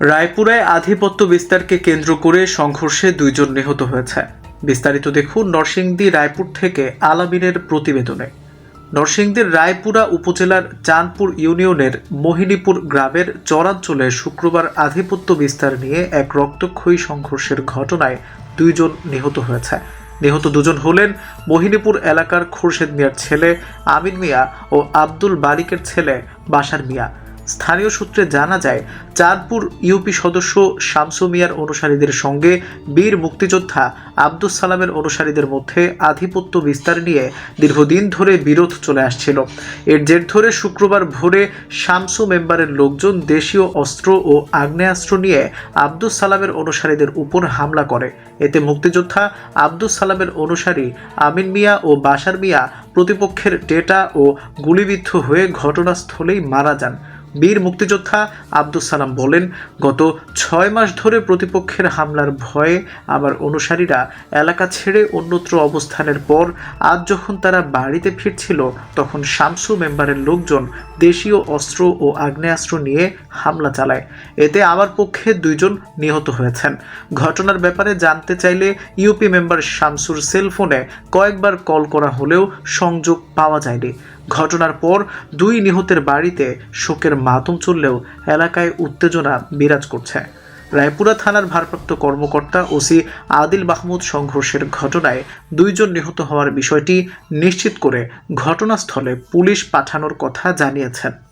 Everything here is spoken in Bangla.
রায়পুরায় আধিপত্য বিস্তারকে কেন্দ্র করে সংঘর্ষে দুইজন নিহত হয়েছে। বিস্তারিত দেখুন নরসিংদী রায়পুর থেকে আলামিনের প্রতিবেদনে। নরসিংদীর রায়পুরা উপজেলার চাঁদপুর ইউনিয়নের মোহিনীপুর গ্রামের চরাঞ্চলে শুক্রবার আধিপত্য বিস্তার নিয়ে এক রক্তক্ষয়ী সংঘর্ষের ঘটনায় দুইজন নিহত হয়েছে। নিহত দুজন হলেন মোহিনীপুর এলাকার খুরশেদ মিয়ার ছেলে আমিন মিয়া ও আব্দুল বারিকের ছেলে বাসার মিয়া। স্থানীয় সূত্রে জানা যায়, চাঁদপুর ইউপি সদস্য শামসু মিয়ার অনুসারীদের সঙ্গে বীর মুক্তিযোদ্ধা আব্দুস সালামের অনুসারীদের মধ্যে আধিপত্য বিস্তার নিয়ে দীর্ঘদিন ধরে বিরোধ চলে আসছিল। এর জের ধরে শুক্রবার ভোরে শামসু মেম্বারের লোকজন দেশীয় অস্ত্র ও আগ্নেয়াস্ত্র নিয়ে আব্দুস সালামের অনুসারীদের উপর হামলা করে। এতে মুক্তিযোদ্ধা আব্দুস সালামের অনুসারী আমিন মিয়া ও বাশার মিয়া প্রতিপক্ষের ডেটা ও গুলিবিদ্ধ হয়ে ঘটনাস্থলেই মারা যান। বীর মুক্তিযোদ্ধা আব্দুস সালাম বলেন, গত ছয় মাস ধরে প্রতিপক্ষের হামলার ভয়ে আমার অনুসারীরা এলাকা ছেড়ে অন্যত্র অবস্থানের পর আজ যখন তারা বাড়িতে ফিরছিল, তখন শামসু মেম্বারের লোকজন দেশীয় অস্ত্র ও আগ্নেয়াস্ত্র নিয়ে হামলা চালায়। এতে আমার পক্ষে দুইজন নিহত হয়েছেন। ঘটনার ব্যাপারে জানতে চাইলে ইউপি মেম্বার শামসুর সেলফোনে কয়েকবার কল করা হলেও সংযোগ পাওয়া যায়নি। ঘটনার পর দুই নিহতের বাড়িতে শোকের মাতম চললেও এলাকায় উত্তেজনা বিরাজ করছে। রায়পুরা থানার ভারপ্রাপ্ত কর্মকর্তা ওসি আদিল মাহমুদ সংঘর্ষের ঘটনায় দুইজন নিহত হওয়ার বিষয়টি নিশ্চিত করে ঘটনাস্থলে পুলিশ পাঠানোর কথা জানিয়েছেন।